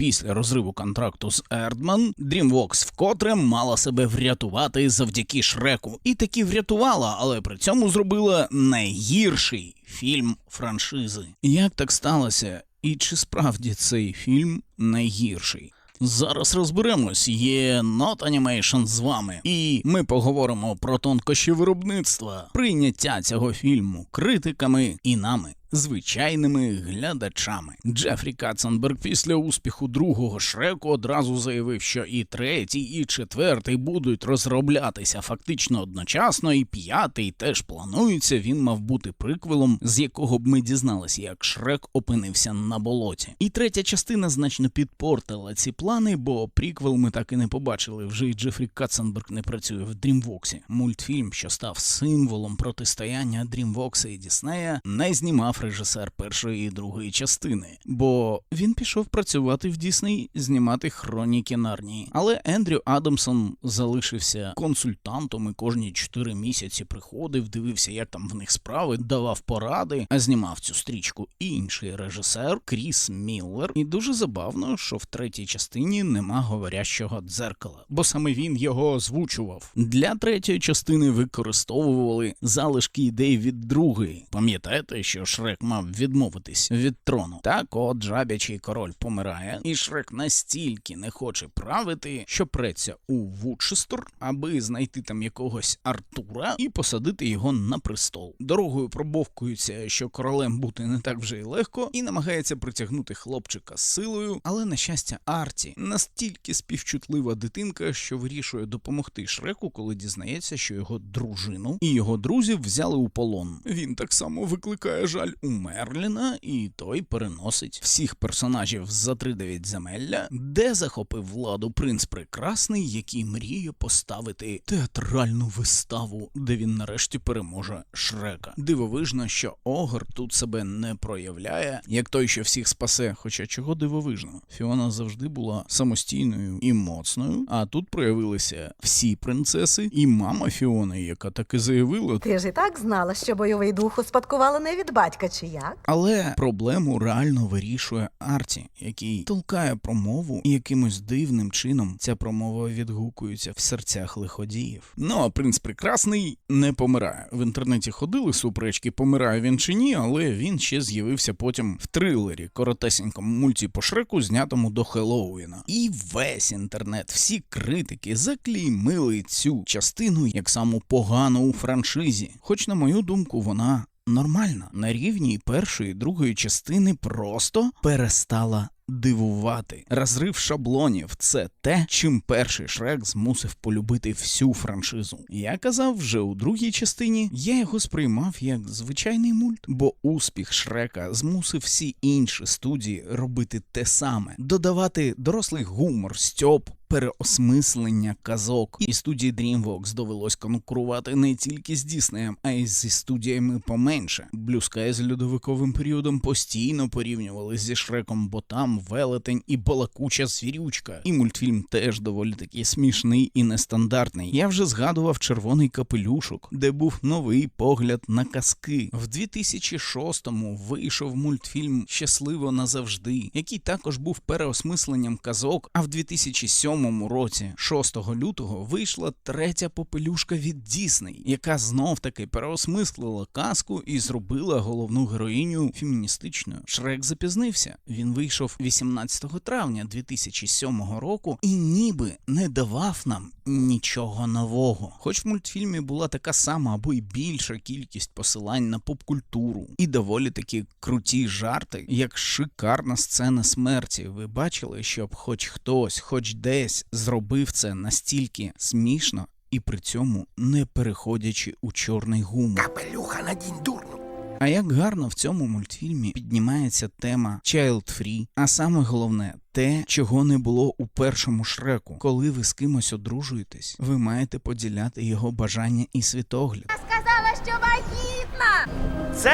після розриву контракту з Erdman, DreamWorks вкотре мала себе врятувати завдяки Шреку. І таки врятувала, але при цьому зробила найгірший фільм франшизи. Як так сталося? І чи справді цей фільм найгірший? Зараз розберемось. Є Not Animation з вами, і ми поговоримо про тонкощі виробництва, прийняття цього фільму критиками і нами. Звичайними глядачами Джефрі Катценберг після успіху другого шреку одразу заявив, що і третій, і четвертий будуть розроблятися фактично одночасно, і п'ятий теж планується. Він мав бути приквелом, з якого б ми дізналися, як Шрек опинився на болоті. І третя частина значно підпортила ці плани, бо приквел ми так і не побачили. Вже й Джефрі Катценберг не працює в Дрімвоксі. Мультфільм, що став символом протистояння Дрімвокса і Діснея, не знімав режисер першої і другої частини, бо він пішов працювати в Дісней, знімати хроніки Нарнії. Але Ендрю Адамсон залишився консультантом і кожні чотири місяці приходив, дивився, як там в них справи, давав поради, а знімав цю стрічку інший режисер Кріс Міллер. І дуже забавно, що в третій частині нема говорящого дзеркала, бо саме він його озвучував. Для третьої частини використовували залишки ідей від другої. Пам'ятаєте, що Шрек мав відмовитись від трону? Так, от жабячий король помирає, і Шрек настільки не хоче правити, що преться у Вудчестер, аби знайти там якогось Артура і посадити його на престол. Дорогою пробовкується, що королем бути не так вже й легко, і намагається притягнути хлопчика силою. Але на щастя, Арті настільки співчутлива дитинка, що вирішує допомогти Шреку, коли дізнається, що його дружину і його друзів взяли у полон. Він так само викликає жаль у Мерліна, і той переносить всіх персонажів за тридев'ять земелля, де захопив владу принц Прекрасний, який мріє поставити театральну виставу, де він нарешті переможе Шрека. Дивовижно, що Огр тут себе не проявляє, як той, що всіх спасе. Хоча чого дивовижно, Фіона завжди була самостійною і моцною, а тут проявилися всі принцеси, і мама Фіони, яка таки заявила, Ти ж і так знала, що бойовий дух успадкувала не від батька, чи як? Але проблему реально вирішує Арті, який толкає промову, і якимось дивним чином ця промова відгукується в серцях лиходіїв. Ну а принц прекрасний не помирає. В інтернеті ходили суперечки, помирає він чи ні, але він ще з'явився потім в трилері, коротесенькому мульті по шреку, знятому до Хеллоуіна. І весь інтернет, всі критики заклеймили цю частину як саму погану у франшизі. Хоч, на мою думку, вона нормальна. На рівні першої і другої частини просто перестала. Дивувати розрив шаблонів це те, чим перший Шрек змусив полюбити всю франшизу. Я казав вже у другій частині, я його сприймав як звичайний мульт, бо успіх Шрека змусив всі інші студії робити те саме, додавати дорослий гумор, стьоп, переосмислення казок. І студії DreamWorks довелось конкурувати не тільки з Діснеєм, а й зі студіями поменше. Blue з льодовиковим періодом постійно порівнювали зі Шреком, бо там велетень і балакуча звірючка. І мультфільм теж доволі таки смішний і нестандартний. Я вже згадував червоний капелюшок, де був новий погляд на казки. В 2006-му вийшов мультфільм Щасливо назавжди, який також був переосмисленням казок. А в 2007 році, 6 лютого, вийшла третя попелюшка від Дісней, яка знов таки переосмислила казку і зробила головну героїню феміністичною. Шрек запізнився. Він вийшов 18 травня 2007 року і ніби не давав нам нічого нового. Хоч в мультфільмі була така сама або й більша кількість посилань на попкультуру і доволі такі круті жарти, як шикарна сцена смерті. Ви бачили, щоб хоч хтось, хоч десь зробив це настільки смішно. І при цьому не переходячи у чорний гумор. Капелюха надінь дурну. А як гарно в цьому мультфільмі піднімається тема Child Free, а саме головне те, чого не було у першому шреку. Коли ви з кимось одружуєтесь, ви маєте поділяти його бажання і світогляд. Сказала, що вагітна! Це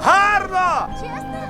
гарно! Чесно?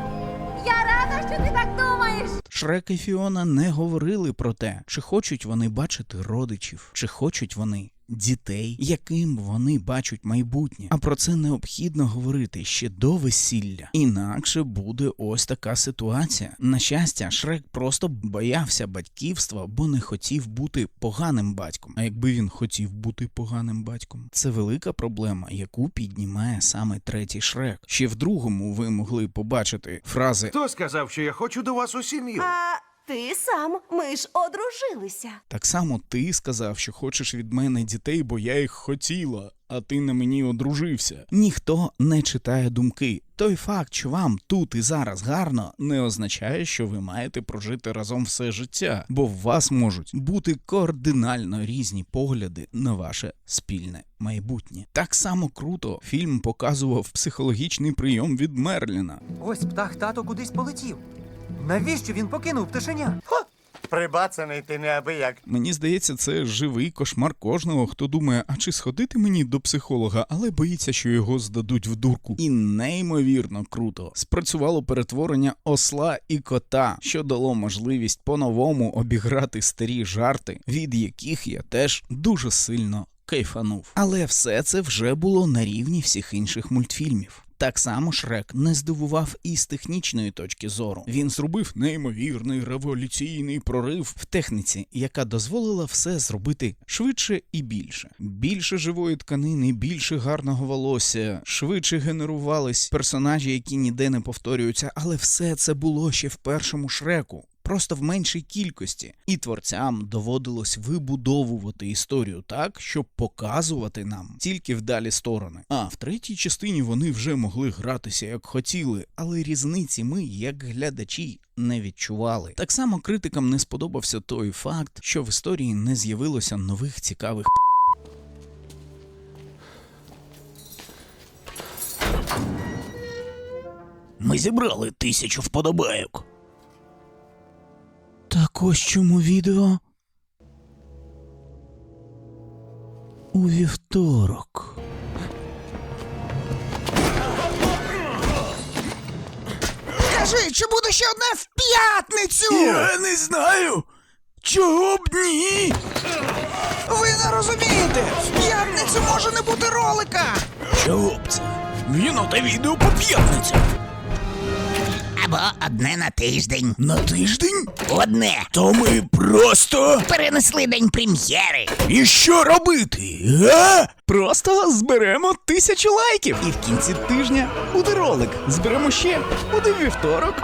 Я рада, що ти так думаєш. Шрек і Фіона не говорили про те, чи хочуть вони бачити родичів, чи хочуть вони дітей, яким вони бачать майбутнє. А про це необхідно говорити ще до весілля. Інакше буде ось така ситуація. На щастя, Шрек просто боявся батьківства, бо не хотів бути поганим батьком. А якби він хотів бути поганим батьком, це велика проблема, яку піднімає саме третій Шрек. Ще в другому ви могли побачити фрази Хто сказав, що я хочу до вас у сім'ю? А ти сам, ми ж одружилися. Так само ти сказав, що хочеш від мене дітей, бо я їх хотіла, а ти на мені одружився. Ніхто не читає думки. Той факт, що вам тут і зараз гарно, не означає, що ви маєте прожити разом все життя, бо в вас можуть бути кардинально різні погляди на ваше спільне майбутнє. Так само круто фільм показував психологічний прийом від Мерліна. Ось птах тато кудись полетів. Навіщо він покинув пташеня? Прибацаний ти неабияк. Мені здається, це живий кошмар кожного, хто думає, а чи сходити мені до психолога, але боїться, що його здадуть в дурку. І неймовірно круто спрацювало перетворення осла і кота, що дало можливість по-новому обіграти старі жарти, від яких я теж дуже сильно кайфанув. Але все це вже було на рівні всіх інших мультфільмів. Так само Шрек не здивував і з технічної точки зору. Він зробив неймовірний революційний прорив в техніці, яка дозволила все зробити швидше і більше. Більше живої тканини, більше гарного волосся, швидше генерувались персонажі, які ніде не повторюються, але все це було ще в першому шреку. Просто в меншій кількості, і творцям доводилось вибудовувати історію так, щоб показувати нам тільки вдалі сторони. А в третій частині вони вже могли гратися як хотіли, але різниці ми, як глядачі, не відчували. Так само критикам не сподобався той факт, що в історії не з'явилося нових цікавих Ми зібрали тисячу вподобайок. Так ось чому відео. У вівторок. Кажи, чи буде ще одне в п'ятницю? Я не знаю. Чого б ні? Ви не розумієте! В п'ятницю може не бути ролика! Чого б це? Він оте відео по п'ятницям. Або одне на тиждень. На тиждень? Одне. То ми просто. Перенесли день прем'єри. І що робити? А? Просто зберемо тисячу лайків. І в кінці тижня буде ролик. Зберемо ще. Буде вівторок.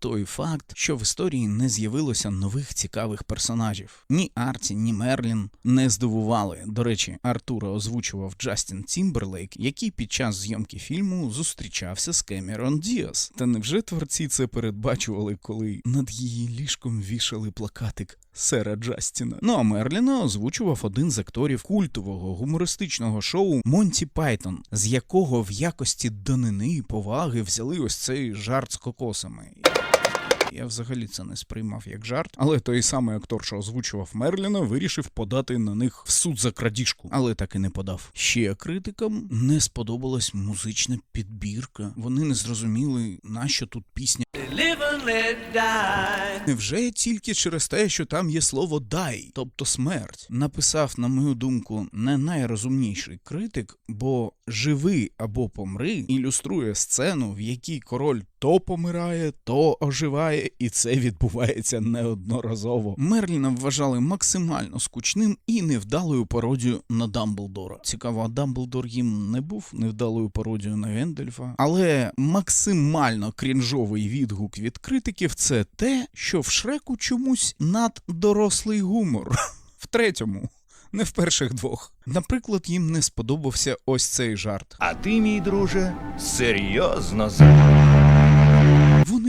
Той факт, що в історії не з'явилося нових цікавих персонажів. Ні Арті, ні Мерлін не здивували. До речі, Артура озвучував Джастін Тімберлейк, який під час зйомки фільму зустрічався з Кемерон Діас. Та невже творці це передбачували, коли над її ліжком вішали плакатик Сера Джастіна? Ну а Мерліна озвучував один з акторів культового гумористичного шоу Монті Пайтон, з якого в якості данини і поваги взяли ось цей жарт з кокосами. Я взагалі це не сприймав як жарт, але той самий актор, що озвучував Мерліна, вирішив подати на них в суд за крадіжку, але так і не подав. Ще критикам не сподобалась музична підбірка. Вони не зрозуміли, нащо тут пісня. Невже тільки через те, що там є слово дай, тобто смерть, написав, на мою думку, не найрозумніший критик, бо живи або помри ілюструє сцену, в якій король то помирає, то оживає, і це відбувається неодноразово. Мерліна вважали максимально скучним і невдалою пародією на Дамблдора. Цікаво, а Дамблдор їм не був невдалою пародією на Гендельфа, але максимально крінжовий відгук від критиків це те, що в Шреку чомусь наддорослий гумор. В третьому. Не в перших двох. Наприклад, їм не сподобався ось цей жарт. А ти, мій друже, серйозно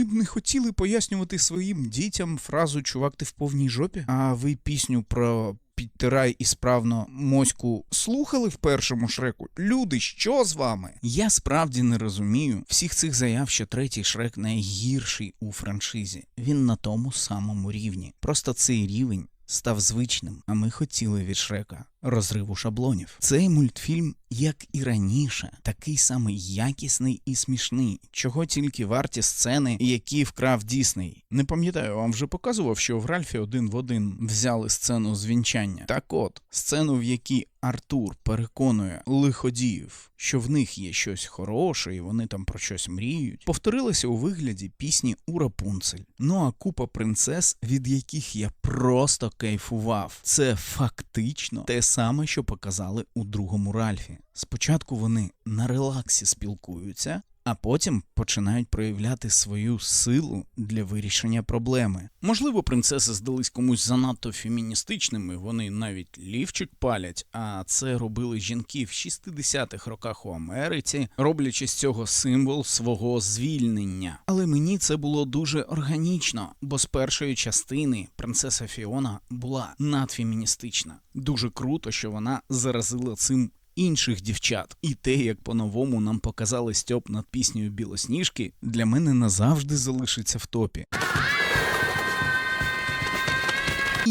Вони б не хотіли пояснювати своїм дітям фразу Чувак, ти в повній жопі. А ви пісню про підтирай і справно моську слухали в першому шреку? Люди, що з вами? Я справді не розумію всіх цих заяв, що третій шрек найгірший у франшизі. Він на тому самому рівні. Просто цей рівень став звичним, а ми хотіли від шрека розриву шаблонів. Цей мультфільм, як і раніше, такий самий якісний і смішний, чого тільки варті сцени, які вкрав Дісней. Не пам'ятаю, вам вже показував, що в Ральфі один в один взяли сцену з вінчання. Так от, сцену, в якій Артур переконує лиходіїв, що в них є щось хороше, і вони там про щось мріють, повторилася у вигляді пісні у Рапунцель. Ну а купа принцес, від яких я просто кайфував. Це фактично те саме, що показали у другому Ральфі. Спочатку вони на релаксі спілкуються. А потім починають проявляти свою силу для вирішення проблеми. Можливо, принцеси здались комусь занадто феміністичними, вони навіть лівчик палять, а це робили жінки в 60-х роках у Америці, роблячи з цього символ свого звільнення. Але мені це було дуже органічно, бо з першої частини принцеса Фіона була надфеміністична. Дуже круто, що вона заразила цим інших дівчат. І те, як по-новому нам показали Стьоп над піснею Білосніжки, для мене назавжди залишиться в топі.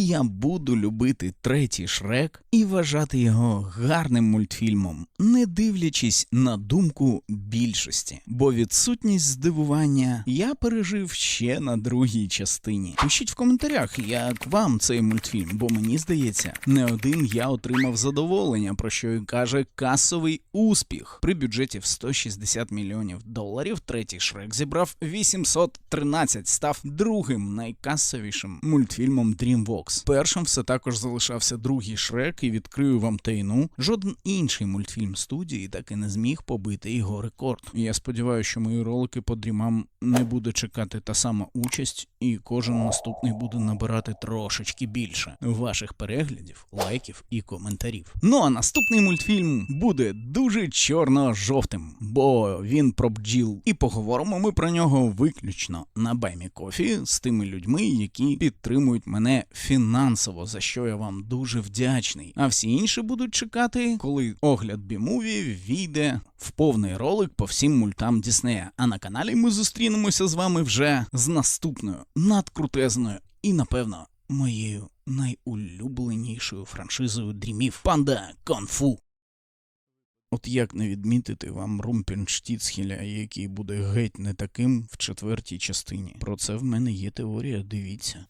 Я буду любити третій шрек і вважати його гарним мультфільмом, не дивлячись на думку більшості. Бо відсутність здивування я пережив ще на другій частині. Пишіть в коментарях, як вам цей мультфільм, бо мені здається, не один я отримав задоволення, про що і каже касовий успіх. При бюджеті в 160 мільйонів доларів третій шрек зібрав 813, став другим найкасовішим мультфільмом DreamWorks. Першим все також залишався другий шрек, і відкрию вам тайну. Жоден інший мультфільм студії так і не зміг побити його рекорд. Я сподіваюся, що мої ролики по дрімам не буде чекати та сама участь, і кожен наступний буде набирати трошечки більше ваших переглядів, лайків і коментарів. Ну а наступний мультфільм буде дуже чорно-жовтим, бо він про бджіл. І поговоримо ми про нього виключно на Баймі Кофі з тими людьми, які підтримують мене фінансово, за що я вам дуже вдячний. А всі інші будуть чекати, коли огляд бімуві війде в повний ролик по всім мультам Діснея. А на каналі ми зустрінемося з вами вже з наступною надкрутезною і, напевно, моєю найулюбленішою франшизою дрімів Панда Конфу. От як не відмітити вам Румпенштіцхеля, який буде геть не таким в четвертій частині. Про це в мене є теорія, дивіться.